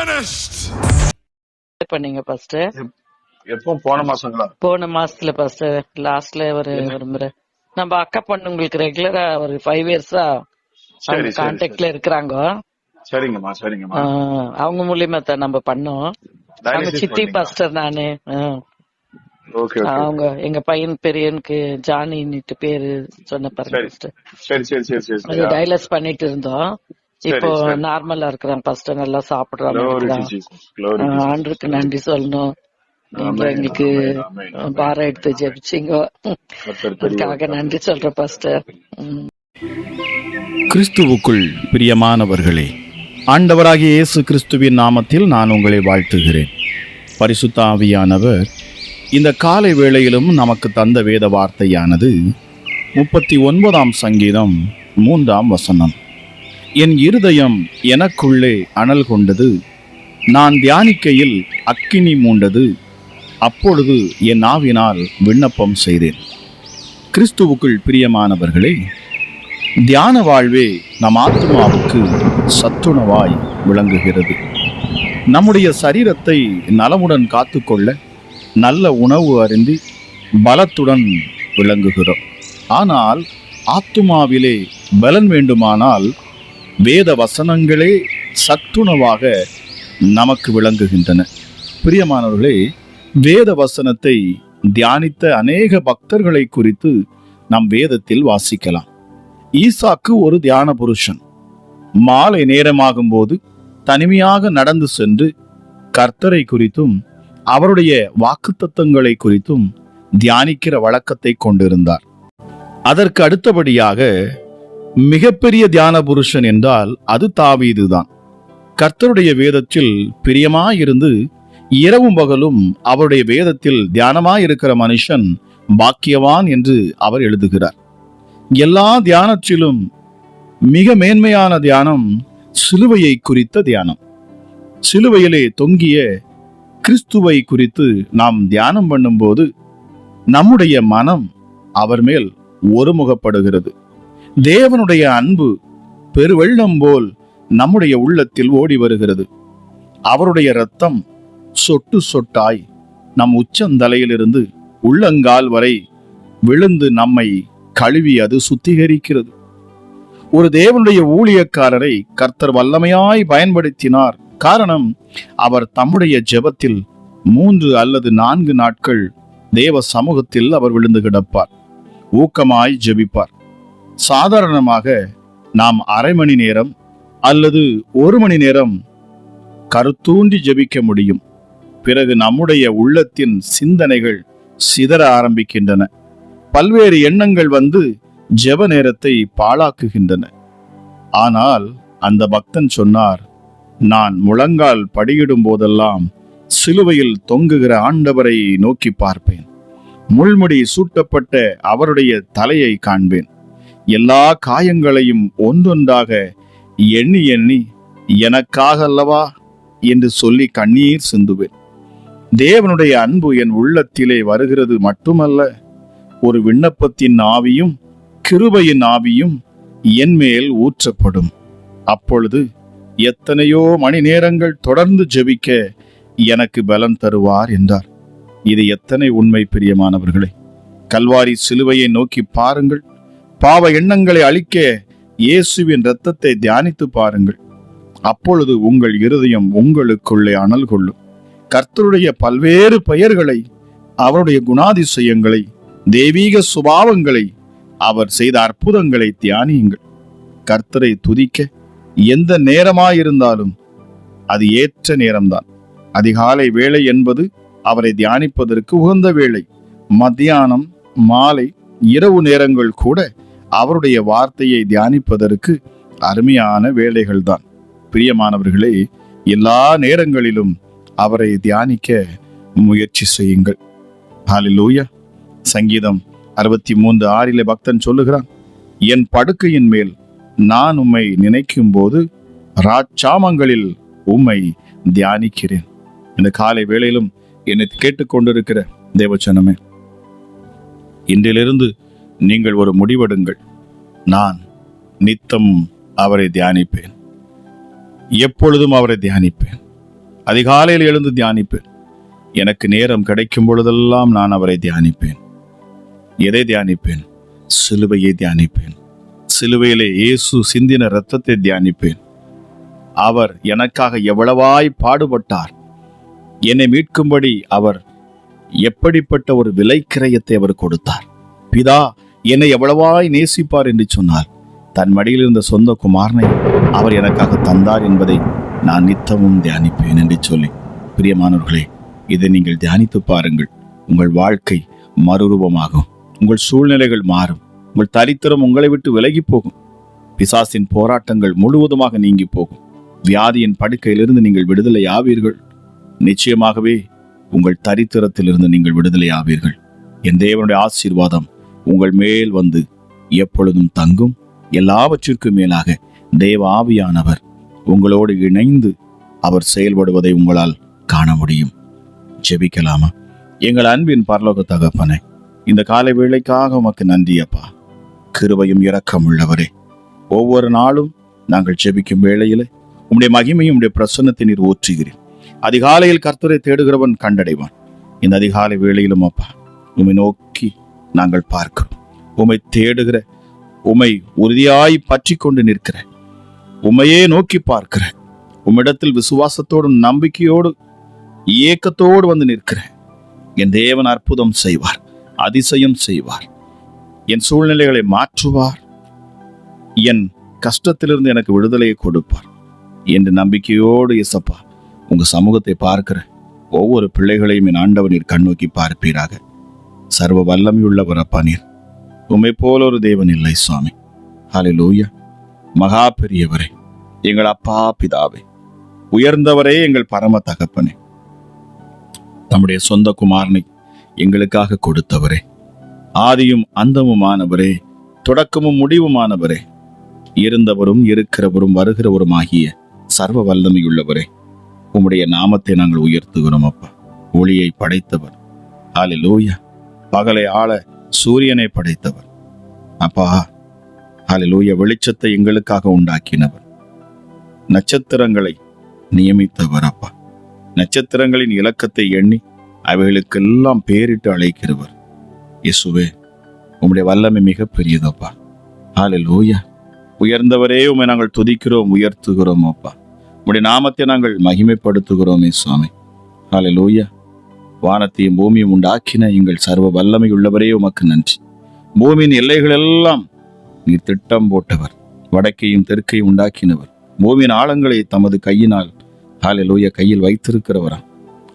finished. பண்ணீங்க first எப்போ போன மாசங்களா? போன மாசத்துல ஃபர்ஸ்ட் லாஸ்ட்ல ஒரு ஒரு முறை நம்ம அக்கா பொண்ணு உங்களுக்கு ரெகுலரா ஒரு ஃபைவ் இயர்ஸா கான்டாக்ட்ல இருக்கிறாங்க. சரிங்கம்மா சரிங்கம்மா. ஆஹ் அவங்க மூலியமா தான் நம்ம பண்ணோம். அவங்க சித்தி? பாஸ்டர் நானு. ஆஹ் ஓகே ஓகே. அவங்க எங்க பையன் பெரியனுக்கு ஜானின்னுட்டு பேரு சொன்ன பாருங்க டைலஸ் பண்ணிட்டு இருந்தோம். இப்போ. நார்மலா இருக்கிறான் ஃபர்ஸ்ட் நல்லா Jesus. ஆண்டவருக்கு நன்றி சொல்லணும் நீங்க எங்களுக்கு. பாரம் எடுத்து ஜெபிச்சீங்க. அதுக்காக நன்றி சொல்றேன் பாஸ்டர் கிறிஸ்துவுக்குள் பிரியமானவர்களே ஆண்டவராகிய இயேசு கிறிஸ்துவின் நாமத்தில் நான் உங்களை வாழ்த்துகிறேன் பரிசுத்த ஆவியானவர் இந்த காலை வேளையிலும் நமக்கு தந்த வேத வார்த்தையானது முப்பத்தி ஒன்பதாம் சங்கீதம் மூன்றாம் வசனம் என் இருதயம் எனக்குள்ளே அனல் கொண்டது. நான் தியானிக்கையில் அக்கினி மூண்டது. அப்பொழுது என் ஆவினால் விண்ணப்பம் செய்தேன். கிறிஸ்துவுக்குள் பிரியமானவர்களே தியான வாழ்வே நம் ஆத்மாவுக்கு சத்துணவாய் விளங்குகிறது. நம்முடைய சரீரத்தை நலமுடன் காத்துக்கொள்ள நல்ல உணவு அருந்தி பலத்துடன் விளங்குகிறோம். ஆனால் ஆத்துமாவிலே பலன் வேண்டுமானால் வேத வசனங்களே சத்துணவாக நமக்கு விளங்குகின்றன. பிரியமானவர்களே வேத வசனத்தை தியானித்த அநேக பக்தர்களை குறித்து நாம் வேதத்தில் வாசிக்கலாம். ஈசாக்கு ஒரு தியான புருஷன். மாலை நேரமாகும் போது தனிமையாக நடந்து சென்று கர்த்தரை குறித்தும் அவருடைய வாக்குத்தத்தங்களை குறித்தும் தியானிக்கிற வழக்கத்தை கொண்டிருந்தார். அதற்கு அடுத்தபடியாக மிகப்பெரிய தியான புருஷன் என்றால் அது தாவீதுதான். கர்த்தருடைய வேதத்தில் பிரியமாயிருந்து இரவும் பகலும் அவருடைய வேதத்தில் தியானமாயிருக்கிற மனுஷன் பாக்கியவான் என்று அவர் எழுதுகிறார். எல்லா தியானத்திலும் மிக மேன்மையான தியானம் சிலுவையை குறித்த தியானம். சிலுவையிலே தொங்கிய கிறிஸ்துவை குறித்து நாம் தியானம் பண்ணும்போது நம்முடைய மனம் அவர் மேல் ஒருமுகப்படுகிறது. தேவனுடைய அன்பு பெருவெள்ளம் போல் நம்முடைய உள்ளத்தில் ஓடி வருகிறது. அவருடைய இரத்தம் சொட்டு சொட்டாய் நம் உச்சந்தலையிலிருந்து உள்ளங்கால் வரை விழுந்து நம்மை கழுவி அது சுத்திகரிக்கிறது. ஒரு தேவனுடைய ஊழியக்காரரை கர்த்தர் வல்லமையாய் பயன்படுத்தினார். காரணம் அவர் தம்முடைய ஜெபத்தில் மூன்று அல்லது நான்கு நாட்கள் தேவ சமூகத்தில் அவர் விழுந்து கிடப்பார். ஊக்கமாய் ஜெபிப்பார். சாதாரணமாக நாம் அரை மணி நேரம் அல்லது ஒரு மணி நேரம் கருத்தூண்டி ஜெபிக்க முடியும். பிறகு நம்முடைய உள்ளத்தின் சிந்தனைகள் சிதற ஆரம்பிக்கின்றன. பல்வேறு எண்ணங்கள் வந்து ஜெப நேரத்தை பாழாக்குகின்றன. ஆனால் அந்த பக்தன் சொன்னார் நான் முழங்கால் படியிடும் போதெல்லாம் சிலுவையில் தொங்குகிற ஆண்டவரை நோக்கி பார்ப்பேன். முள்முடி சூட்டப்பட்ட அவருடைய தலையை காண்பேன். எல்லா காயங்களையும் ஒன்றொன்றாக எண்ணி எண்ணி எனக்காக அல்லவா என்று சொல்லி கண்ணீர் சிந்துவேன். தேவனுடைய அன்பு என் உள்ளத்திலே வருகிறது மட்டுமல்ல ஒரு விண்ணப்பத்தின் ஆவியும் கிருபையின் ஆவியும் என் மேல் ஊற்றப்படும். அப்பொழுது எத்தனையோ மணி நேரங்கள் தொடர்ந்து ஜெபிக்க எனக்கு பலன் தருவார் என்றார். இது எத்தனை உண்மை பிரியமானவர்களே! கல்வாரி சிலுவையை நோக்கி பாருங்கள். பாவ எண்ணங்களை அழிக்க இயேசுவின் இரத்தத்தை தியானித்து பாருங்கள். அப்பொழுது உங்கள் இருதயம் உங்களுக்குள்ளே அனல் கொள்ளும். கர்த்தருடைய பல்வேறு பெயர்களை அவருடைய குணாதிசயங்களை தெய்வீக சுபாவங்களை அவர் செய்த அற்புதங்களை தியானியுங்கள். கர்த்தரை துதிக்க எந்த நேரமாயிருந்தாலும் அது ஏற்ற நேரம்தான். அதிகாலை வேலை என்பது அவரை தியானிப்பதற்கு உகந்த வேளை. மத்தியானம் மாலை இரவு நேரங்கள் கூட அவருடைய வார்த்தையை தியானிப்பதற்கு அருமையான வேலைகள்தான். பிரியமானவர்களே எல்லா நேரங்களிலும் அவரை தியானிக்க முயற்சி செய்யுங்கள். ஹalleluya சங்கீதம் அறுபத்தி மூன்று ஆறிலே பக்தன் சொல்லுகிறான் என் படுக்கையின் மேல் நான் உம்மை நினைக்கும் போது ராச்சாமங்களில் உம்மை தியானிக்கிறேன். இந்த காலை வேளையிலும் என்னை கேட்டுக்கொண்டிருக்கிற தேவச்சனமே இன்றிலிருந்து நீங்கள் ஒரு முடிவெடுங்கள். நான் நித்தம் அவரை தியானிப்பேன். எப்பொழுதும் அவரை தியானிப்பேன். அதிகாலையில் எழுந்து தியானிப்பேன். எனக்கு நேரம் கிடைக்கும் பொழுதெல்லாம் நான் அவரை தியானிப்பேன். எதை தியானிப்பேன்? சிலுவையை தியானிப்பேன். சிலுவையிலே இயேசு சிந்தின இரத்தத்தை தியானிப்பேன். அவர் எனக்காக எவ்வளவாய் பாடுபட்டார். என்னை மீட்கும்படி அவர் எப்படிப்பட்ட ஒரு விலைக்கிரயத்தை அவர் கொடுத்தார். பிதா என்னை எவ்வளவாய் நேசிப்பார் என்று சொன்னார் தன் மடியில் இருந்த சொந்த குமாரனை அவர் எனக்காக தந்தார் என்பதை நான் நித்தமும் தியானிப்பேன் என்று சொல்லி. பிரியமானவர்களே இதை நீங்கள் தியானித்து பாருங்கள். உங்கள் வாழ்க்கை மறுரூபமாகும். உங்கள் சூழ்நிலைகள் மாறும். உங்கள் தரித்திரம் உங்களை விட்டு விலகி போகும். பிசாசின் போராட்டங்கள் முழுவதுமாக நீங்கி போகும். வியாதியின் படுக்கையிலிருந்து நீங்கள் விடுதலை ஆவீர்கள். நிச்சயமாகவே உங்கள் தரித்திரத்திலிருந்து நீங்கள் விடுதலை ஆவீர்கள். என் தேவனுடைய ஆசீர்வாதம் உங்கள் மேல் வந்து எப்பொழுதும் தங்கும். எல்லாவற்றிற்கும் மேலாக தேவ ஆவியானவர் உங்களோடு இணைந்து அவர் செயல்படுவதை உங்களால் காண முடியும். ஜெபிக்கலாமா? எங்கள் அன்பின் பரலோக தகப்பனே இந்த காலை வேளைக்காக உமக்கு நன்றி அப்பா. கிருபையும் இரக்கம் உள்ளவரே ஒவ்வொரு நாளும் நாங்கள் ஜெபிக்கும் வேளையிலே உம்முடைய மகிமையும் உடைய பிரசன்னத்தை நீர் ஊற்றுகிறீர். அதிகாலையில் கர்த்தரை தேடுகிறவன் கண்டடைவான். இந்த அதிகாலை வேளையிலும் அப்பா உம்மை நோக்கி நாங்கள் பார்க்கிறோம். உம்மை தேடுகிற உமை உறுதியாய் பற்றி கொண்டு நிற்கிற உமையே நோக்கி பார்க்கிற உம்மிடத்தில் விசுவாசத்தோடும் நம்பிக்கையோடு ஏக்கத்தோடு வந்து நிற்கிற. என் தேவன் அற்புதம் செய்வார் அதிசயம் செய்வார் என் சூழ்நிலைகளை மாற்றுவார் என் கஷ்டத்திலிருந்து எனக்கு விடுதலையை கொடுப்பார் என்று நம்பிக்கையோடு இசப்பா உங்க சமூகத்தை பார்க்கிற ஒவ்வொரு பிள்ளைகளையும் என் ஆண்டவர் நீர் கண்ணோக்கி பார்ப்பீராக. சர்வ வல்லமையுள்ளவர் அப்பா நீர். உம்மை போல ஒரு தேவன் இல்லை சுவாமி. ஹalleluya மகா பெரியவரே எங்கள் அப்பா பிதாவே. உயர்ந்தவரே எங்கள் பரம தகப்பனே. நம்முடைய சொந்த குமாரனை எங்களுக்காக கொடுத்தவரே. ஆதியும் அந்தமுமானவரே தொடக்கமும் முடிவுமானவரே. இருந்தவரும் இருக்கிறவரும் வருகிறவரும் ஆகிய சர்வ வல்லமையுள்ளவரே உம்முடைய நாமத்தை நாங்கள் உயர்த்துகிறோம் அப்பா. ஒளியை படைத்தவர். ஹalleluya பகலை ஆள சூரியனை படைத்தவர். அப்பா அலிலூய வெளிச்சத்தை எங்களுக்காக உண்டாக்கினவர். நட்சத்திரங்களை நியமித்தவர் அப்பா. நட்சத்திரங்களின் இலக்கத்தை எண்ணி அவைகளுக்கெல்லாம் பேரிட்டு அழைக்கிறவர். இயேசுவே உம்முடைய வல்லமை மிக பெரியதப்பா ஹalleluya. உயர்ந்தவரே உம்மை நாங்கள் துதிக்கிறோம் உயர்த்துகிறோம் அப்பா. உம்முடைய நாமத்தை நாங்கள் மகிமைப்படுத்துகிறோமே சுவாமி. ஹalleluya. வானத்தையும் பூமியும் உண்டாக்கின எங்கள் சர்வ வல்லமை உள்ளவரே உமக்கு நன்றி. பூமியின் எல்லைகள் எல்லாம் நீர் திட்டம் போட்டவர் வடக்கையும் தெற்கையும் உண்டாக்கினவர். பூமியின் ஆழங்களை தமது கையினால் ஹalleluya கையில் வைத்திருக்கிறவரா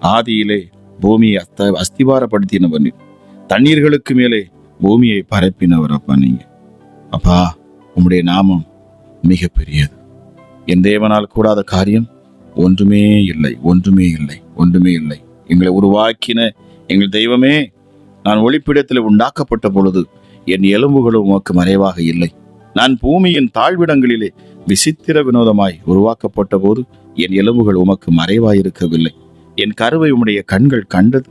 ஆதியிலே பூமியை அஸ்த அஸ்திவாரப்படுத்தினவர் நீர். தண்ணீர்களுக்கு மேலே பூமியை பரப்பினவர் அப்பா நீங்க. அப்பா உம்முடைய நாமம் மிக பெரியது என் தேவனால் கூடாத காரியம் ஒன்றுமே இல்லை ஒன்றுமே இல்லை ஒன்றுமே இல்லை. எங்களை உருவாக்கின எங்கள் தெய்வமே நான் ஒளிப்பிடத்தில் உண்டாக்கப்பட்ட பொழுது என் எலும்புகளும் உமக்கு மறைவாக இல்லை. நான் பூமியின் தாழ்விடங்களிலே விசித்திர வினோதமாய் உருவாக்கப்பட்ட போது என் எலும்புகள் உமக்கு மறைவாயிருக்கவில்லை. என் கருவை உம்முடைய கண்கள் கண்டது.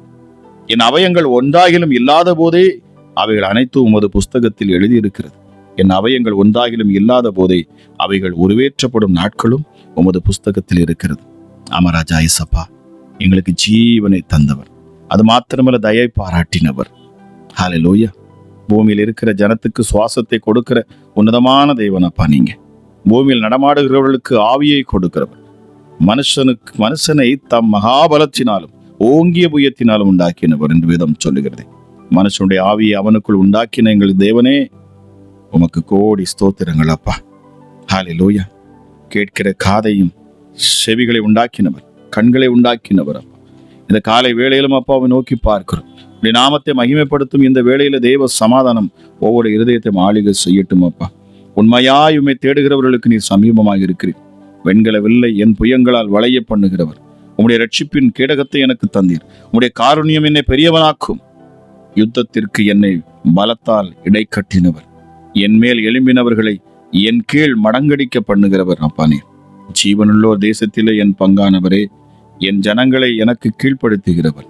என் அவயங்கள் ஒன்றாகிலும் இல்லாத போதே அவைகள் அனைத்தும் உமது புஸ்தகத்தில் எழுதியிருக்கிறது. என் அவயங்கள் ஒன்றாகிலும் இல்லாத போதே அவைகள் உருவேற்றப்படும் நாட்களும் உமது புஸ்தகத்தில் இருக்கிறது. அமராஜா இசப்பா எங்களுக்கு ஜீவனை தந்தவர். அது மாத்திரமல்ல தயை பாராட்டினவர். ஹalleluya பூமியில் இருக்கிற ஜனத்துக்கு சுவாசத்தை கொடுக்கிற உன்னதமான தெய்வனப்பா நீங்க. பூமியில் நடமாடுகிறவர்களுக்கு ஆவியை கொடுக்கிறவர். மனுஷனுக்கு மனுஷனை தம் மகாபலத்தினாலும் ஓங்கிய புயத்தினாலும் உண்டாக்கினவர் என்று வேதம் சொல்லுகிறது. மனுஷனுடைய ஆவியை அவனுக்குள் உண்டாக்கின எங்கள் தேவனே உமக்கு கோடி ஸ்தோத்திரங்கள் அப்பா ஹalleluya கேட்கிற காதையும் செவிகளை உண்டாக்கினவர். கண்களை உண்டாக்கினவர் அப்பா. இந்த காலை வேளையிலும் அப்பாவை நோக்கி பார்க்கிறோம். இப்படி நாமத்தை மகிமைப்படுத்தும் இந்த வேளையில தேவ சமாதானம் ஒவ்வொரு இருதயத்தையும் மாளிகை செய்யட்டும் அப்பா. உண்மையாய் உண்மை தேடுகிறவர்களுக்கு நீர் சமீபமாக இருக்கிறீர். வெண்கல வில்லை என் புயங்களால் வளைய பண்ணுகிறவர். உம்முடைய ரட்சிப்பின் கேடகத்தை எனக்கு தந்தீர். உம்முடைய காருண்யம் என்னை பெரியவனாக்கும். யுத்தத்திற்கு என்னை பலத்தால் இடைக்கட்டினவர். என் மேல் எழும்பினவர்களை என் கீழ் மடங்கடிக்க பண்ணுகிறவர் அப்பா நீர். ஜீவனுள்ளோர் தேசத்திலே என் பங்கானவரே. என் ஜனங்களை எனக்கு கீழ்ப்படுத்துகிறவர்.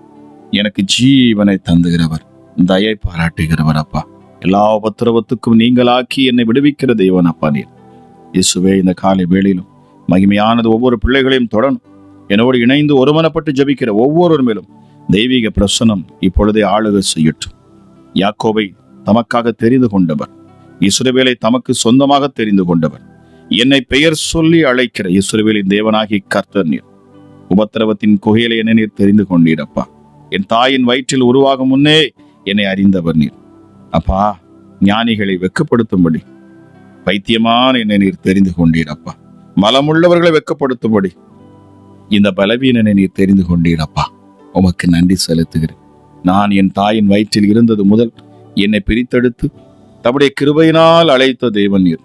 எனக்கு ஜீவனை தந்துகிறவர். தயை பாராட்டுகிறவர் அப்பா. எல்லா உபத்திரவத்துக்கும் நீங்களாக்கி என்னை விடுவிக்கிற தெய்வன் அப்பா நீர். இயேசுவே இந்த காலை வேளையிலும் மகிமையானது ஒவ்வொரு பிள்ளைகளையும் தொடரும் என்னோடு இணைந்து ஒருமனப்பட்டு ஜெபிக்கிற ஒவ்வொருவர் மேலும் தெய்வீக பிரசனம் இப்பொழுதே ஆளுகை செய்யட்டும். யாக்கோவை தமக்காக தெரிந்து கொண்டவர். இசுரவேலை தமக்கு சொந்தமாக தெரிந்து கொண்டவர். என்னை பெயர் சொல்லி அழைக்கிற இசுரவேலின் தேவனாகி கர்த்தர் நீர். உபத்திரவத்தின் குகையில என்னை நீர் தெரிந்து கொண்டீரப்பா. என் தாயின் வயிற்றில் உருவாகும் முன்னே என்னை அறிந்தவர் நீர். அப்பா ஞானிகளை வெக்கப்படுத்தும்படி. பைத்தியமான என்னை நீர் தெரிந்து கொண்டீரப்பா. மலமுள்ளவர்களை வெக்கப்படுத்தும்படி. இந்த பலவீனனை நீர் தெரிந்து கொண்டீரப்பா. உமக்கு நன்றி செலுத்துகிறேன். நான் என் தாயின் வயிற்றில் இருந்தது முதல் என்னை பிரித்தெடுத்து தம்முடைய கிருபையினால் அழைத்த தேவன் நீர்.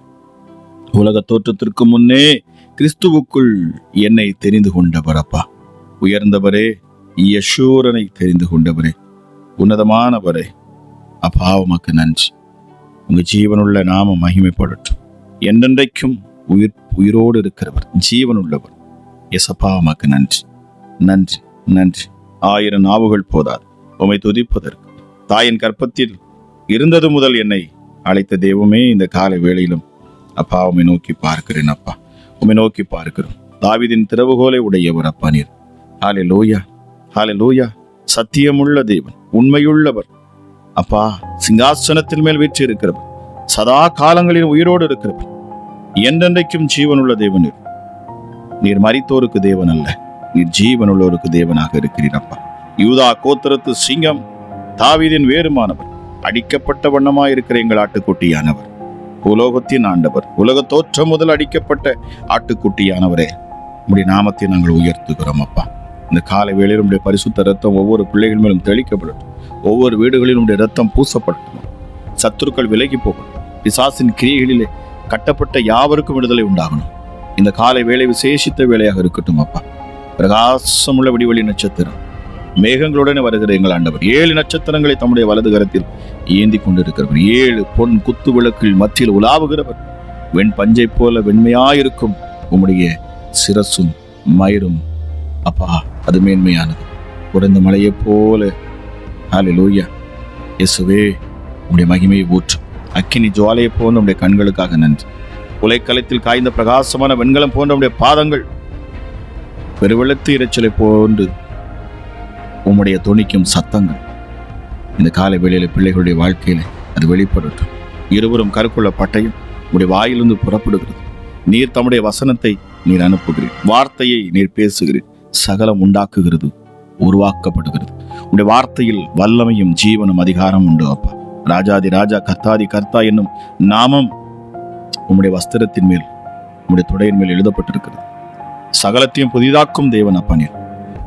உலக தோற்றத்திற்கு முன்னே கிறிஸ்துவுக்குள் என்னை தெரிந்து கொண்டவர் அப்பா உயர்ந்தவரே யசூரனை தெரிந்து கொண்டவரே உன்னதமானவரே. அப்பா உமக்கு நன்றி. உங்கள் ஜீவனுள்ள நாம மகிமைப்படட்டும் என்றென்றைக்கும் உயிர் உயிரோடு இருக்கிறவர் ஜீவனுள்ளவர். எசப்பா உமக்கு நன்றி. நன்றி நன்றி. ஆயிரம் நாவுகள் போதாது. உமை துதிப்பதற்கு. தாயின் கற்பத்தில் இருந்தது முதல் என்னை அழைத்த தெய்வமே இந்த கால வேளையிலும் அப்பா உமை நோக்கி பார்க்கிறேன் அப்பா. உமை நோக்கி பார்க்கிறோம். தாவிதின் திறவுகோலை உடையவர் அப்பா நீர். ஹாலே லூயா ஹாலே லூயா சத்தியமுள்ள தேவன் உண்மையுள்ளவர். அப்பா சிங்காசனத்தின் மேல் வீச்சு இருக்கிறவர். சதா காலங்களில் உயிரோடு இருக்கிறவர். என்றென்றைக்கும் ஜீவனுள்ள தேவன் நீர். நீர் தேவன் அல்ல. நீர் ஜீவனுள்ளோருக்கு தேவனாக இருக்கிறீர் அப்பா. யூதா கோத்திரத்து சிங்கம் தாவீதின் வேறுமானவர். அடிக்கப்பட்ட வண்ணமாயிருக்கிற எங்கள் ஆட்டுக்குட்டியானவர். உலோகத்தின் ஆண்டவர் உலக தோற்றம் முதல் அடிக்கப்பட்ட ஆட்டுக்குட்டியானவரே உடைய நாமத்தை நாங்கள் உயர்த்துகிறோம் அப்பா. இந்த காலை வேளையில் உடைய பரிசுத்த ரத்தம் ஒவ்வொரு பிள்ளைகள் மேலும் தெளிக்கப்படட்டும் ஒவ்வொரு வீடுகளிலும் உடைய ரத்தம் பூசப்படட்டும். சத்துருக்கள் விலகி போகணும் பிசாசின் கிரியைகளிலே கட்டப்பட்ட யாவருக்கும் விடுதலை உண்டாகணும். இந்த காலை வேலை விசேஷித்த வேலையாக இருக்கட்டும் அப்பா. பிரகாசமுள்ள விடிவெளி நட்சத்திரம். மேகங்களுடனே வருகிற எங்கள் ஆண்டவர். ஏழு நட்சத்திரங்களை தம்முடைய வலது கரத்தில் ஏந்தி கொண்டிருக்கிறவர். ஏழு பொன் குத்து விளக்கில் மத்தியில் உலாவுகிறவர். வெண் பஞ்சை போல வெண்மையாயிருக்கும். உம்முடைய சிரசும் மயிரும் அப்பா அது மேன்மையானது. குறைந்த மலையைப் போல. ஹalleluya. இயேசுவே உம்முடைய மகிமையை ஊற்றும் அக்கினி ஜுவாலையை போன்ற உடைய கண்களுக்காக நன்றி. உலைக்களத்தில் காய்ந்த பிரகாசமான வெண்கலம் போன்ற உடைய பாதங்கள். பெருவெள்ளத்து இரைச்சலை போன்று உம்முடைய துணிக்கும் சத்தங்கள். இந்த காலை வேளையில் பிள்ளைகளுடைய வாழ்க்கையில அது வெளிப்படட்டும். இருவரும் கருக்குள்ள பட்டையும் உடைய வாயிலிருந்து புறப்படுகிறது. நீர் தம்முடைய வசனத்தை நீர் அனுப்புகிறீர். வார்த்தையை நீர் பேசுகிறீர். சகலம் உண்டாக்குகிறது உருவாக்கப்படுகிறது. உடைய வார்த்தையில் வல்லமையும் ஜீவனும் அதிகாரம் உண்டு அப்பா. ராஜாதி ராஜா கர்த்தாதி கர்த்தா என்னும் நாமம் உம்முடைய வஸ்திரத்தின் மேல் உம்முடைய துடையின் மேல் எழுதப்பட்டிருக்கிறது. சகலத்தையும் புதிதாக்கும் தேவன் அப்பா நீர்.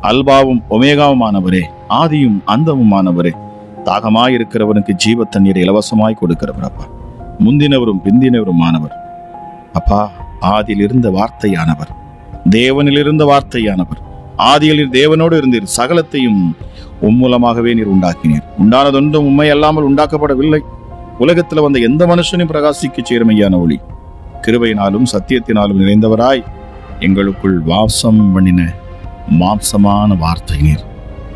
அல்பாவும் ஒமேகாவுமானவரே ஆதியும் அந்தமுமானவரே. தாகமாயிருக்கிறவனுக்கு ஜீவ தண்ணீர் இலவசமாய் கொடுக்கிறவர் அப்பா. முந்தினவரும் பிந்தினவருமானவர். அப்பா ஆதியில் இருந்த வார்த்தையானவர். தேவனில் இருந்த வார்த்தையானவர். ஆதியில் தேவனோடு இருந்தீர். சகலத்தையும் உம்மூலமாகவே நீர் உண்டாக்கினீர். உண்டானதொன்றும் உண்மை அல்லாமல் உண்டாக்கப்படவில்லை. உலகத்தில் வந்த எந்த மனுஷனையும் பிரகாசிக்க சேருமையான ஒளி. கிருபையினாலும் சத்தியத்தினாலும் நிறைந்தவராய் எங்களுக்குள் வாசம் பண்ணின மாம்சமான வார்த்தை நீர்.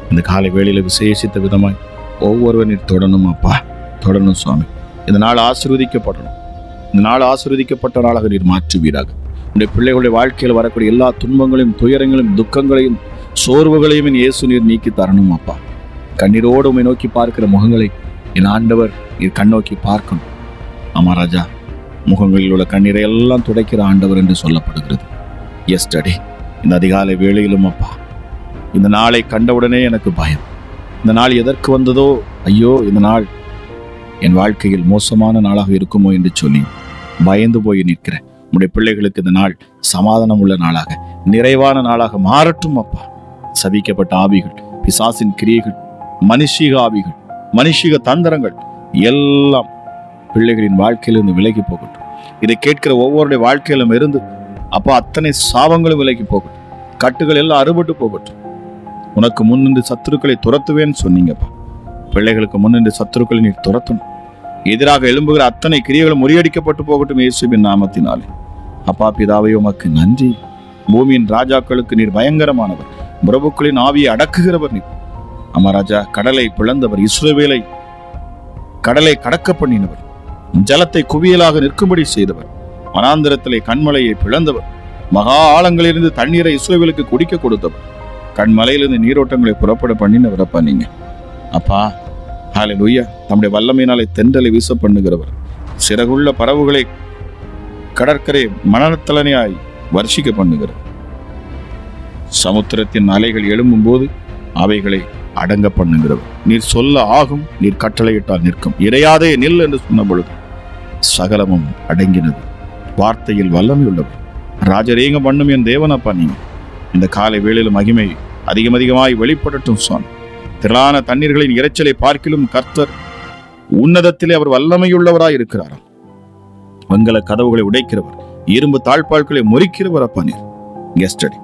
இந்த காலை வேளையில் விசேஷித்த விதமாய் ஒவ்வொருவர் நீர் தொடணும் அப்பா தொடணும் சுவாமி. இந்த நாள் ஆசிர்வதிக்கப்படணும். இந்த நாள் ஆசிர்வதிக்கப்பட்ட நாளாக நீர் மாற்றுவீராக உடைய பிள்ளைகளுடைய வாழ்க்கையில் வரக்கூடிய எல்லா துன்பங்களையும் துயரங்களையும் துக்கங்களையும் சோர்வுகளையும் என் இயேசு நீர் நீக்கி தரணும் அப்பா. கண்ணீரோடு உண்மை நோக்கி பார்க்கிற முகங்களை என் ஆண்டவர் நீர் கண்ணோக்கி பார்க்கணும். ஆமா ராஜா முகங்களில் உள்ள கண்ணீரை எல்லாம் துடைக்கிற ஆண்டவர் என்று சொல்லப்படுகிறது. எஸ்டே இந்த அதிகாலை வேளையிலும் அப்பா இந்த நாளை கண்டவுடனே எனக்கு பயம். இந்த நாள் எதற்கு வந்ததோ ஐயோ இந்த நாள் என் வாழ்க்கையில் மோசமான நாளாக இருக்குமோ என்று சொல்லி பயந்து போய் நிற்கிறேன். உடைய பிள்ளைகளுக்கு இந்த நாள் சமாதானம் உள்ள நாளாக நிறைவான நாளாக மாறட்டும் அப்பா. சபிக்கப்பட்ட ஆவிகள் பிசாசின் கிரியைகள் மனுஷீக ஆவிகள் மனுஷிக தந்திரங்கள் எல்லாம் பிள்ளைகளின் வாழ்க்கையிலிருந்து விலகி போகட்டும். இதை கேட்கிற ஒவ்வொருடைய வாழ்க்கையிலும் இருந்து அப்பா அத்தனை சாபங்களும் விலகி போகட்டும். கட்டுகள் எல்லாம் அறுபட்டு போகட்டும். உனக்கு முன்னின்று சத்துருக்களை துரத்துவேன்னு சொன்னீங்கப்பா. பிள்ளைகளுக்கு முன்னின்று சத்துருக்களை நீர் துரத்தணும். எதிராக எழும்புகிற அத்தனை கிரியைகளும் முறியடிக்கப்பட்டு போகட்டும் இயேசுவின் நாமத்தினாலே. அப்பா பிதாவை உமக்கு நன்றி. பூமியின் ராஜாக்களுக்கு நீர் பயங்கரமானவர். பிரபுக்களின் ஆவியை அடக்குகிறவர் நீர். அமராஜா கடலை பிளந்தவர் இஸ்ரவேலை கடலை கடக்க பண்ணினவர். ஜலத்தை குவியலாக நிற்கும்படி செய்தவர். வனாந்திரத்திலே கண்மலையை பிளந்தவர். மகா ஆழங்களிலிருந்து தண்ணீரை இஸ்ரோவேலுக்கு குடிக்க கொடுத்தவர். கண்மலையிலிருந்து நீரோட்டங்களை புறப்பட பண்ணினவர் அப்பா நீங்க. அப்பா ஹalleluya தம்முடைய வல்லமையினாலே தென்றலை வீச பண்ணுகிறவர். சிறகுள்ள பறவுகளை கடற்கரை மணத்தலனையாய் வர்ஷிக்க பண்ணுகிறவர். சமுத்திரத்தின் அலைகள் எழும்பும் போது அவைகளை அடங்க பண்ணுகிறவர். நீர் சொல்ல ஆகும் நீர் கட்டளையிட்டால் நிற்கும். இறையாதே நில் என்று சொன்ன பொழுது சகலமும் அடங்கினது. வார்த்தையில் வல்லமை உள்ளவர் ராஜரீகம் பண்ணும் என் தேவனப்பா நீங்க இந்த காலை வேளையில் மகிமை அதிகம் அதிகமாய் வெளிப்படட்டும் சுவாமி. திரளான தண்ணீர்களின் இரைச்சலை பார்க்கிலும் கர்த்தர் உன்னதத்திலே அவர் வல்லமையுள்ளவராய் இருக்கிறாராம். வெங்கல கதவுகளை உடைக்கிறவர் இரும்பு தாழ்பாள்களை முறிக்கிறவர் அப்பா நீர். கெஸ்டடி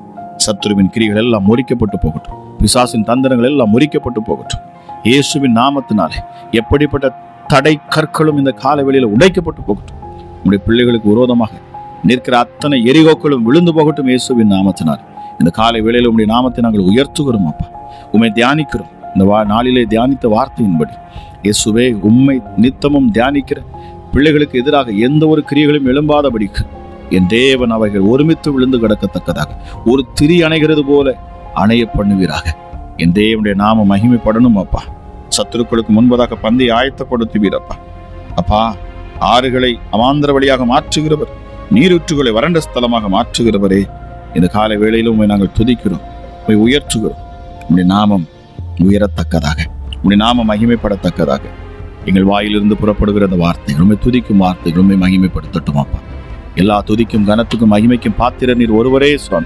சத்துருவின் கிரிகள் எல்லாம் முறிக்கப்பட்டு போகட்டும். பிசாசின் தந்திரங்கள் எல்லாம் முறிக்கப்பட்டு போகட்டும். இயேசுவின் நாமத்தினாலே எப்படிப்பட்ட தடை கற்களும் இந்த காலவெளியில உடைக்கப்பட்டு போகட்டும். உடைய பிள்ளைகளுக்கு விரோதமாக நிற்கிற அத்தனை எரிகோக்களும் விழுந்து போகட்டும் இயேசுவின் நாமத்தினால். இந்த காலை வேளையில் உடைய நாமத்தை நாங்கள் உயர்த்துகிறோம் அப்பா. உண்மை தியானிக்கிறோம். இந்த வா நாளிலே தியானித்த வார்த்தையின்படி. இயேசுவே உண்மை நித்தமும் தியானிக்கிற பிள்ளைகளுக்கு எதிராக எந்த ஒரு கிரியைகளும் எழும்பாதபடிக்கு என் தேவன் அவைகள் ஒருமித்து விழுந்து கிடக்கத்தக்கதாக ஒரு திரி அணைகிறது போல அணைய பண்ணுவீராக. என் தேவனுடைய நாம மகிமைப்படணும் அப்பா. சத்துருக்களுக்கு முன்பதாக பந்தை ஆயத்தப்படுத்துவீரப்பா அப்பா ஆறுகளை அமாந்திர வழியாக மாற்றுகிறவர் நீரூற்றுகளை வறண்ட ஸ்தலமாக மாற்றுகிறவரே இந்த காலை வேளையிலும் உண்மை நாங்கள் துதிக்கிறோம் உண்மை உயர்த்துகிறோம். உடைய நாமம் உயரத்தக்கதாக உடைய நாமம் மகிமைப்படத்தக்கதாக. எங்கள் வாயிலிருந்து புறப்படுகிற அந்த வார்த்தைகள் உண்மை துதிக்கும் வார்த்தைகள் உண்மை மகிமைப்படுத்தட்டும் அப்பா. எல்லா துதிக்கும் கனத்துக்கும் மகிமைக்கும் பாத்திர நீர் ஒருவரே சுவாமி.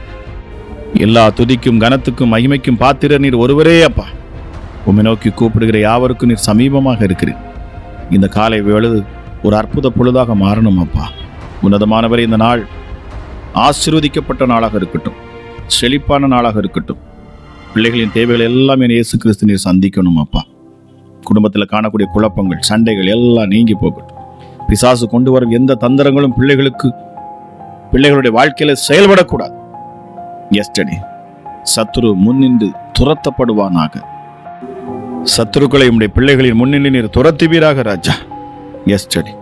எல்லா துதிக்கும் கனத்துக்கும் மகிமைக்கும் பாத்திர நீர் ஒருவரே அப்பா. உம்மை நோக்கி கூப்பிடுகிற யாவருக்கும் நீர் சமீபமாக இருக்கிறீர். இந்த காலை வேளு ஒரு அற்புத பொழுதாக மாறணும் அப்பா. உன்னதமானவரை இந்த நாள் ஆசீர்வதிக்கப்பட்ட நாளாக இருக்கட்டும். செழிப்பான நாளாக இருக்கட்டும். பிள்ளைகளின் தேவைகள் எல்லாம் என் இயேசு கிறிஸ்து நீர் சந்திக்கணும் அப்பா. குடும்பத்தில் காணக்கூடிய குழப்பங்கள் சண்டைகள் எல்லாம் நீங்கி போகட்டும். பிசாசு கொண்டு வரும் எந்த தந்திரங்களும் பிள்ளைகளுக்கு பிள்ளைகளுடைய வாழ்க்கையில் செயல்படக்கூடாது. எஸ்டடி சத்துரு முன்னின்று துரத்தப்படுவானாக. சத்துருக்களை உடைய பிள்ளைகளின் முன்னின்று நீர் துரத்துவீராக ராஜா. எஸ்டடி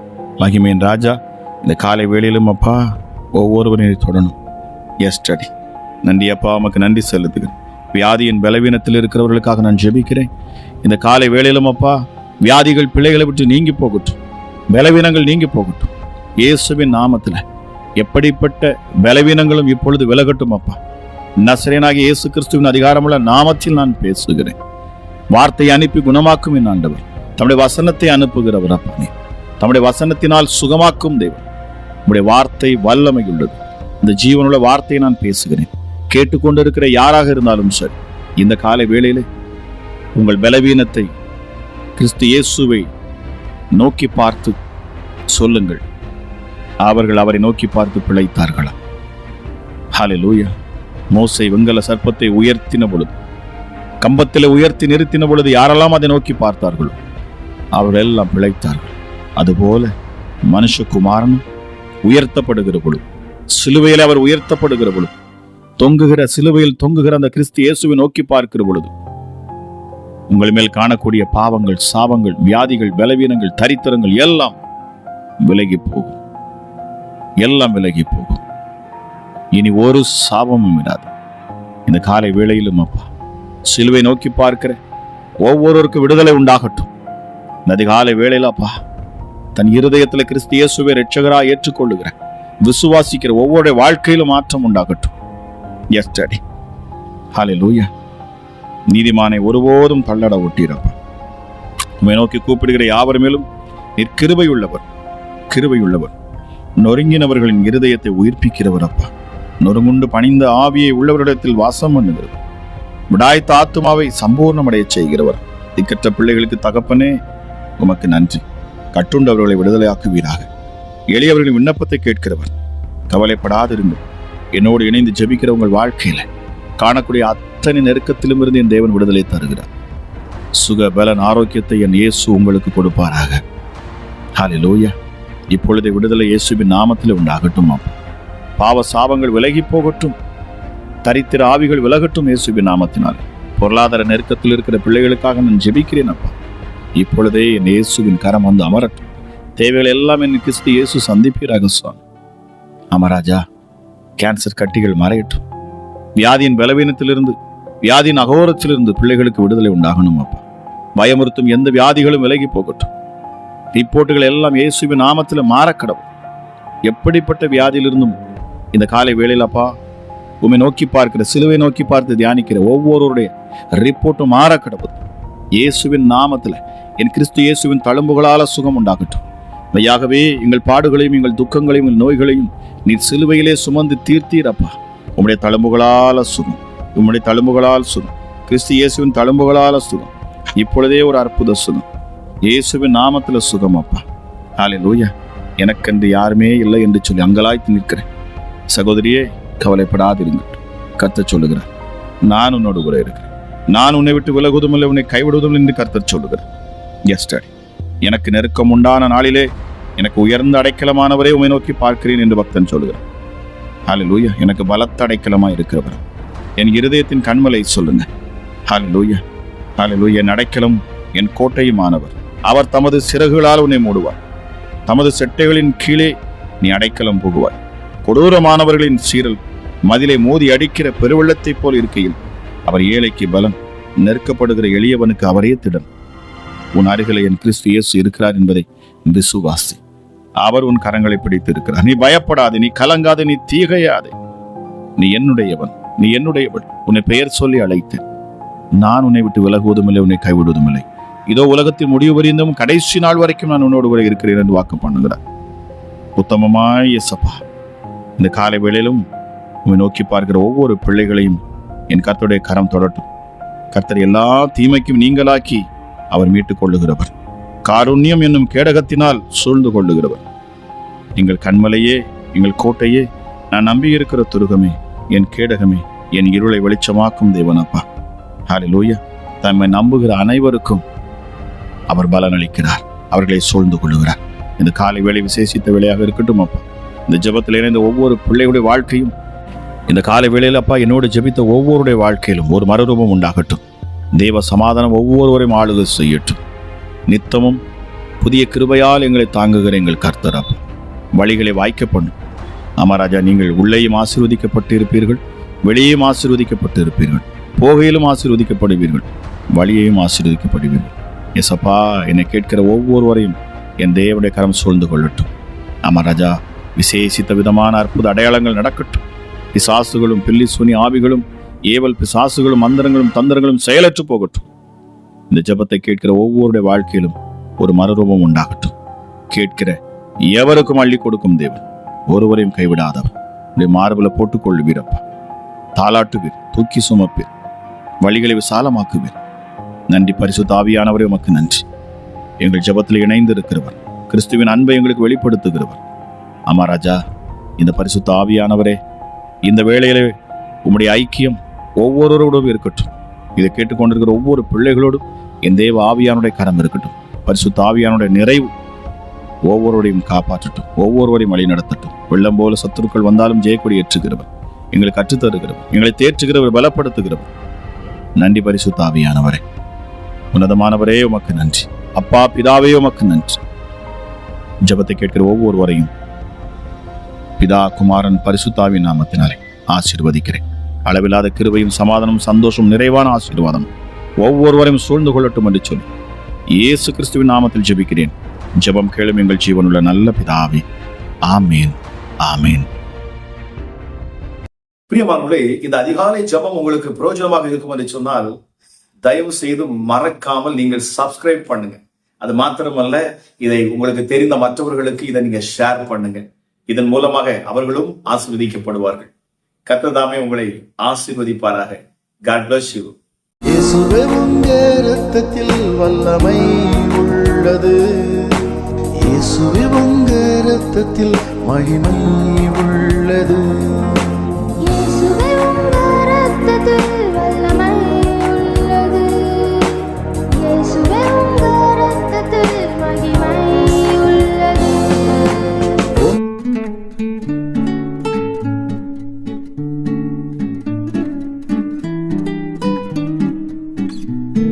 மகிமையின் ராஜா இந்த காலை வேளையிலும் அப்பா ஒவ்வொருவரையும் தொடணும். எஸ்டடி நன்றி அப்பா உமக்கு நன்றி செலுத்துகிறேன். வியாதியின் பலவீனத்தில் இருக்கிறவர்களுக்காக நான் ஜெபிக்கிறேன். இந்த காலை வேளையிலும் அப்பா வியாதிகள் பிள்ளைகளை விட்டு நீங்கி போகட்டும். பலவீனங்கள் நீங்கி போகட்டும். இயேசுவின் நாமத்தில் எப்படிப்பட்ட பலவீனங்களும் இப்பொழுது விலகட்டும் அப்பா. நசரேனாகி இயேசு கிறிஸ்துவின் அதிகாரமுள்ள நாமத்தில் நான் பேசுகிறேன். வார்த்தையை அனுப்பி குணமாக்கும் என் ஆண்டவர். தம்முடைய வசனத்தை அனுப்புகிறவர் அப்பா நீ. தம்முடைய வசனத்தினால் சுகமாக்கும் தேவன். உம்முடைய வார்த்தை வல்லமை உள்ளது இந்த ஜீவனுள்ள வார்த்தையை நான் பேசுகிறேன். கேட்டுக்கொண்டிருக்கிற யாராக இருந்தாலும் சரி இந்த காலை வேளையிலே உங்கள் பலவீனத்தை கிறிஸ்து இயேசுவை நோக்கி பார்த்து சொல்லுங்கள். அவர்கள் அவரை நோக்கி பார்த்து பிழைத்தார்களா? ஹாலே லூயா மோசை வெங்கல சர்ப்பத்தை உயர்த்தின பொழுது கம்பத்தில் உயர்த்தி நிறுத்தின பொழுது யாரெல்லாம் அதை நோக்கி பார்த்தார்களோ அவர்கள் எல்லாம் பிழைத்தார்கள். அதுபோல மனுஷகுமாரனும் உயர்த்தப்படுகிற பொழுது சிலுவையில் அவர் உயர்த்தப்படுகிற பொழுது தொங்குகிற சிலுவையில் தொங்குகிற அந்த கிறிஸ்து இயேசுவை நோக்கி பார்க்கிற பொழுது உங்கள் மேல் காணக்கூடிய பாவங்கள் சாபங்கள் வியாதிகள் பலவீனங்கள் தரித்திரங்கள் எல்லாம் விலகி போகும். எல்லாம் விலகி போகும். இனி ஒரு சாபமும் இராது. இந்த காலை வேளையிலும் அப்பா சிலுவை நோக்கி பார்க்கிற ஒவ்வொருவருக்கும் விடுதலை உண்டாகட்டும். இந்த அதிகாலை வேளையில அப்பா தன் இருதயத்தில் கிறிஸ்து இயேசுவை ரட்சகரா ஏற்றுக்கொள்ளுகிற விசுவாசிக்கிற ஒவ்வொரு வாழ்க்கையிலும் மாற்றம் உண்டாகட்டும். எஸ் டாடி லூயா நீதிமானை ஒருபோதும் தள்ளட ஒட்டீரப்பா. உண்மை நோக்கி கூப்பிடுகிற யாவர் மேலும் நிற்கிருபையுள்ளவர் கிருபையுள்ளவர் நொறுங்கினவர்களின் இருதயத்தை உயிர்ப்பிக்கிறவர் அப்பா நொறுங்குண்டு பணிந்த ஆவியை உள்ளவரிடத்தில் வாசம் பண்ணுகிறவர். விடாய்த்த ஆத்மாவை சம்பூர்ணமடைய செய்கிறவர். திக்கற்ற பிள்ளைகளுக்கு தகப்பனே உமக்கு நன்றி. கட்டுண்டவர்களை விடுதலையாக்குவீராக. எளியவர்களின் விண்ணப்பத்தை கேட்கிறவர் கவலைப்படாதிருங்கள். என்னோடு இணைந்து ஜெபிக்கிற உங்கள் வாழ்க்கையில காணக்கூடிய அத்தனை நெருக்கத்திலும் இருந்து என் தேவன் விடுதலை தருகிறார். சுக பலன் ஆரோக்கியத்தை என் இயேசு உங்களுக்கு கொடுப்பாராக. ஹalleluya. இப்பொழுதே விடுதலை இயேசுவின் நாமத்தில் உண்டாகட்டும் பாவ சாபங்கள் விலகி போகட்டும். தரித்திர ஆவிகள் விலகட்டும் இயேசுவின் நாமத்தினால். பொருளாதார நெருக்கத்தில் இருக்கிற பிள்ளைகளுக்காக நான் ஜெபிக்கிறேன் அப்பா. இப்பொழுதே என் இயேசுவின் கரம் வந்து அமரட்டும். தேவைகள் எல்லாம் என் கிறிஸ்து இயேசு சந்திப்பீராக சுவாமி. அமராஜா கேன்சர் கட்டிகள் மறையட்டும். வியாதியின் பலவீனத்திலிருந்து வியாதியின் அகோரத்திலிருந்து பிள்ளைகளுக்கு விடுதலை உண்டாகணும் அப்பா. பயமுறுத்தும் எந்த வியாதிகளும் விலகி போகட்டும். ரிப்போர்ட்டுகள் எல்லாம் இயேசுவின் நாமத்தில் மாறக்கடவும் எப்படிப்பட்ட வியாதியிலிருந்தும் இந்த காலை வேளையில் அப்பா உண்மை நோக்கி பார்க்கிற சிலுவை நோக்கி பார்த்து தியானிக்கிற ஒவ்வொருவருடைய ரிப்போர்ட்டும் மாறக்கடவுது இயேசுவின் நாமத்தில் என் கிறிஸ்து இயேசுவின் தழும்புகளால் சுகம் உண்டாகட்டும். மெய்யாகவே எங்கள் பாடுகளையும் எங்கள் துக்கங்களையும் எங்கள் நோய்களையும் நீர் சிலுவையிலே சுமந்து தீர்த்தீரப்பா உம்முடைய தழும்புகளால சுகம் உம்முடைய தழும்புகளால் சுகம் கிறிஸ்து இயேசுவின் தழும்புகளால சுகம் இப்பொழுதே ஒரு அற்புத சுகம் இயேசுவின் நாமத்துல சுகம் அப்பா. நாளை லூயா எனக்கென்று யாருமே இல்லை என்று சொல்லி அங்கலாய்த்து நிற்கிறேன். சகோதரியே கவலைப்படாதிருங்கள். கர்த்தர் சொல்லுகிறார் நான் உன்னோடு கூட இருக்கிறேன். நான் உன்னை விட்டு விலகுவதும் இல்லை உன்னை கைவிடுவதும் என்று கர்த்தர் சொல்லுகிறார். எஸ்டர் எனக்கு நெருக்கம் உண்டான நாளிலே எனக்கு உயர்ந்த அடைக்கலமானவரே உமை நோக்கி பார்க்கிறேன் என்று பக்தன் சொல்கிறார் ஹாலி லூயா எனக்கு பலத்த அடைக்கலமாக இருக்கிறவர். என் இருதயத்தின் கண்மலை சொல்லுங்க. ஹாலி லூயா ஹாலே லூயா என் அடைக்கலம் என் கோட்டையுமானவர். அவர் தமது சிறகுகளால் உன்னை மூடுவார். தமது செட்டைகளின் கீழே நீ அடைக்கலம் புகுவாய். கொடூரமானவர்களின் சீரல் மதிலை மோதி அடிக்கிற பெருவெள்ளத்தைப் போல் இருக்கையில் அவர் ஏழைக்கு பலம் நெருக்கப்படுகிற எளியவனுக்கு அவரே திடன். உன் அருகில என் கிறிஸ்து இயேசு இருக்கிறார் என்பதை விசுவாசி அவர் உன் கரங்களை பிடித்து இருக்கிறார். நீ பயப்படாதே நீ கலங்காதே நீ தீகையாதே. நீ என்னுடையவன் நீ என்னுடையவள். உன்னை பெயர் சொல்லி அழைத்தேன். நான் உன்னை விட்டு விலகுவதும் இல்லை உன்னை கைவிடுவதும் இல்லை. இதோ உலகத்தின் முடிவு வரைந்தும் கடைசி நாள் வரைக்கும் நான் உன்னோடு கூட இருக்கிறேன் என்று வாக்கு பண்ணுகிறார். உத்தமமாய் எசப்பா இந்த காலை வேளையிலும் உன்னை நோக்கி பார்க்கிற ஒவ்வொரு பிள்ளைகளையும் என் கர்த்தருடைய கரம் தொடட்டும். கர்த்தர் எல்லா தீமைக்கும் நீங்களாக்கி அவர் மீட்டுக் கொள்ளுகிறவர். காருண்யம் என்னும் கேடகத்தினால் சூழ்ந்து கொள்ளுகிறவர். எங்கள் கண்மலையே எங்கள் கோட்டையே நான் நம்பியிருக்கிற துருகமே என் கேடகமே என் இருளை வெளிச்சமாக்கும் தேவனப்பா. ஹalleluya. தம்மை நம்புகிற அனைவருக்கும் அவர் பலனளிக்கிறார். அவர்களை சூழ்ந்து கொள்ளுகிறார். இந்த காலை வேலை விசேஷித்த வேலையாக இருக்கட்டும் அப்பா. இந்த ஜெபத்தில் இணைந்த ஒவ்வொரு பிள்ளைகளுடைய வாழ்க்கையும் இந்த காலை வேளையில் அப்பா என்னோடு ஜெபித்த ஒவ்வொருடைய வாழ்க்கையிலும் ஒரு மறுரூபம் உண்டாகட்டும். தேவ சமாதானம் ஒவ்வொருவரையும் ஆளுகை செய்யட்டும். நித்தமும் புதிய கிருபையால் எங்களை தாங்குகிற எங்கள் கர்த்தர் வழிகளை வாய்க்க பண்ணும். நீங்கள் உள்ளேயும் ஆசீர்வதிக்கப்பட்டு இருப்பீர்கள் வெளியேயும் ஆசீர்வதிக்கப்பட்டு இருப்பீர்கள் போகையிலும் ஆசீர்வதிக்கப்படுவீர்கள் வழியையும் ஆசீர்வதிக்கப்படுவீர்கள். எசப்பா என்னை கேட்கிற ஒவ்வொருவரையும் என் தேவனுடைய கரம் சூழ்ந்து கொள்ளட்டும். அமராஜா விசேஷித்த விதமான அற்புத அடையாளங்கள் நடக்கட்டும். பிசாசுகளும் பில்லி சுனி ஆவிகளும் ஏவல் பிசாசுகளும் மந்திரங்களும் தந்திரங்களும் செயலற்று போகட்டும். இந்த ஜபத்தை கேட்கிற ஒவ்வொருடைய வாழ்க்கையிலும் ஒரு மறுரூபம் உண்டாகட்டும். கேட்கிற எவருக்கும் அள்ளி கொடுக்கும் தேவன் ஒருவரையும் கைவிடாதவர். உடைய மார்பில போட்டுக்கொள்ளுவீரப்பா. தாளாட்டுவீர் தூக்கி சுமப்பீர் வழிகளை விசாலமாக்குவீர். நன்றி பரிசுத்த ஆவியானவரே உமக்கு நன்றி. எங்கள் ஜெபத்தில் இணைந்திருக்கிறவர் கிறிஸ்துவின் அன்பை எங்களுக்கு வெளிப்படுத்துகிறவர். ஆமா ராஜா இந்த பரிசுத்த ஆவியானவரே இந்த வேளையிலே உம்முடைய ஐக்கியம் ஒவ்வொருவரோடும் இருக்கட்டும். இதை கேட்டுக்கொண்டிருக்கிற ஒவ்வொரு பிள்ளைகளோடும் என் தேவ ஆவியானுடைய கரம் இருக்கட்டும். பரிசுத்த ஆவியானுடைய நிறைவு ஒவ்வொருவரையும் காப்பாற்றட்டும். ஒவ்வொருவரையும் வழி நடத்தட்டும் வெள்ளம் போல சத்துருக்கள் வந்தாலும் ஜெயக்கொடி ஏற்றுகிறவர். எங்களை கற்றுத்தருகிறவர். எங்களை தேற்றுகிறவர் பலப்படுத்துகிறவர். நன்றி பரிசுத்த ஆவியானவரே. உன்னதமானவரே உமக்கு நன்றி. அப்பா பிதாவே உமக்கு நன்றி. ஜெபத்தை கேட்கிற ஒவ்வொருவரையும். பிதா குமாரன் பரிசுத்தாவின் நாமத்தினாலே ஆசீர்வதிக்கிறேன். அளவில்லாத கிருபையும் சமாதானம் சந்தோஷம் நிறைவான ஆசீர்வாதம் ஒவ்வொருவரையும் சூழ்ந்து கொள்ளட்டும் என்று சொல்லி இயேசு கிறிஸ்துவின் நாமத்தில் ஜெபிக்கிறேன். ஜெபம் கேளும் எங்கள் ஜீவனுள்ள நல்ல பிதாவே. ஆமேன். ஆமேன். பிரியமானவர்களே இந்த அதிகாலை ஜெபம் உங்களுக்கு பிரயோஜனமாக இருக்கும் என்று சொன்னால் தயவு செய்து மறக்காமல் நீங்கள் சப்ஸ்கிரைப் பண்ணுங்க. அது மாத்திரமல்ல இதை உங்களுக்கு தெரிந்த மற்றவர்களுக்கு இதை நீங்க ஷேர் பண்ணுங்க. இதன் மூலமாக அவர்களும் ஆசீர்வதிக்கப்படுவார்கள். கர்த்ததாமே உங்களை ஆசீர்வதிப்பாராக. God bless you. இயேசுவே உங்கே இரத்தத்தில் வல்லமை உள்ளது. இயேசுவே உங்கே இரத்தத்தில் மகிமை உள்ளது. ரத்தத்தில்